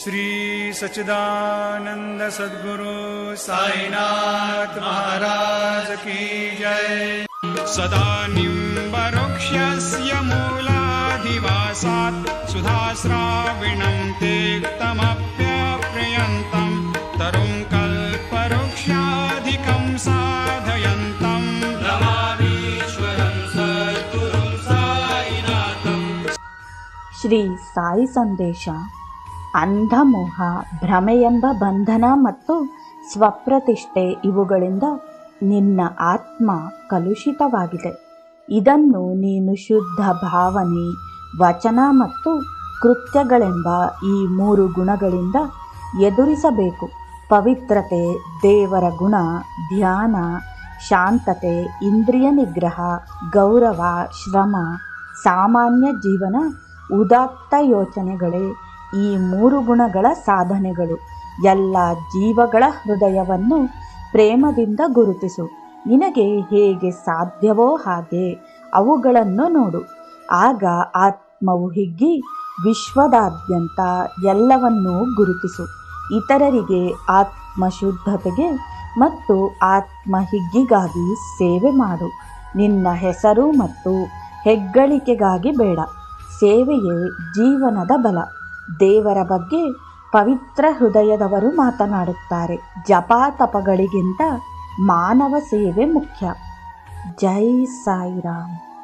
श्रीसच्चिदानन्द सद्गुरु महाराज की जय। सदा निम्बरुक्षस्य मूलाधिवासात् सुधाश्राविणम् ते तमप्यप्रयन्तम् तरुङ्कल्पक्षाधिकम् साधयन्तम् श्री साई सन्देशा ಅಂಧಮೋಹ, ಭ್ರಮೆಯೆಂಬ ಬಂಧನ ಮತ್ತು ಸ್ವಪ್ರತಿಷ್ಠೆ ಇವುಗಳಿಂದ ನಿನ್ನ ಆತ್ಮ ಕಲುಷಿತವಾಗಿದೆ. ಇದನ್ನು ನೀನು ಶುದ್ಧ ಭಾವನೆ, ವಚನ ಮತ್ತು ಕೃತ್ಯಗಳೆಂಬ ಈ ಮೂರು ಗುಣಗಳಿಂದ ಎದುರಿಸಬೇಕು. ಪವಿತ್ರತೆ, ದೇವರ ಗುಣ, ಧ್ಯಾನ, ಶಾಂತತೆ, ಇಂದ್ರಿಯ ನಿಗ್ರಹ, ಗೌರವ, ಶ್ರಮ, ಸಾಮಾನ್ಯ ಜೀವನ, ಉದಾತ್ತ ಯೋಚನೆಗಳೇ ಈ ಮೂರು ಗುಣಗಳ ಸಾಧನೆಗಳು. ಎಲ್ಲ ಜೀವಗಳ ಹೃದಯವನ್ನು ಪ್ರೇಮದಿಂದ ಗುರುತಿಸು. ನಿನಗೆ ಹೇಗೆ ಸಾಧ್ಯವೋ ಹಾಗೆ ಅವುಗಳನ್ನು ನೋಡು. ಆಗ ಆತ್ಮವು ಹಿಗ್ಗಿ ವಿಶ್ವದಾದ್ಯಂತ ಎಲ್ಲವನ್ನೂ ಗುರುತಿಸು. ಇತರರಿಗೆ ಆತ್ಮ ಶುದ್ಧತೆಗೆ ಮತ್ತು ಆತ್ಮ ಹಿಗ್ಗಿಗಾಗಿ ಸೇವೆ ಮಾಡು. ನಿನ್ನ ಹೆಸರು ಮತ್ತು ಹೆಗ್ಗಳಿಕೆಗಾಗಿ ಬೇಡ. ಸೇವೆಯೇ ಜೀವನದ ಬಲ. ದೇವರ ಬಗ್ಗೆ ಪವಿತ್ರ ಹೃದಯದವರು ಮಾತನಾಡುತ್ತಾರೆ. ಜಪಾತಪಗಳಿಗಿಂತ ಮಾನವ ಸೇವೆ ಮುಖ್ಯ. ಜೈ ಸಾಯಿರಾಮ್.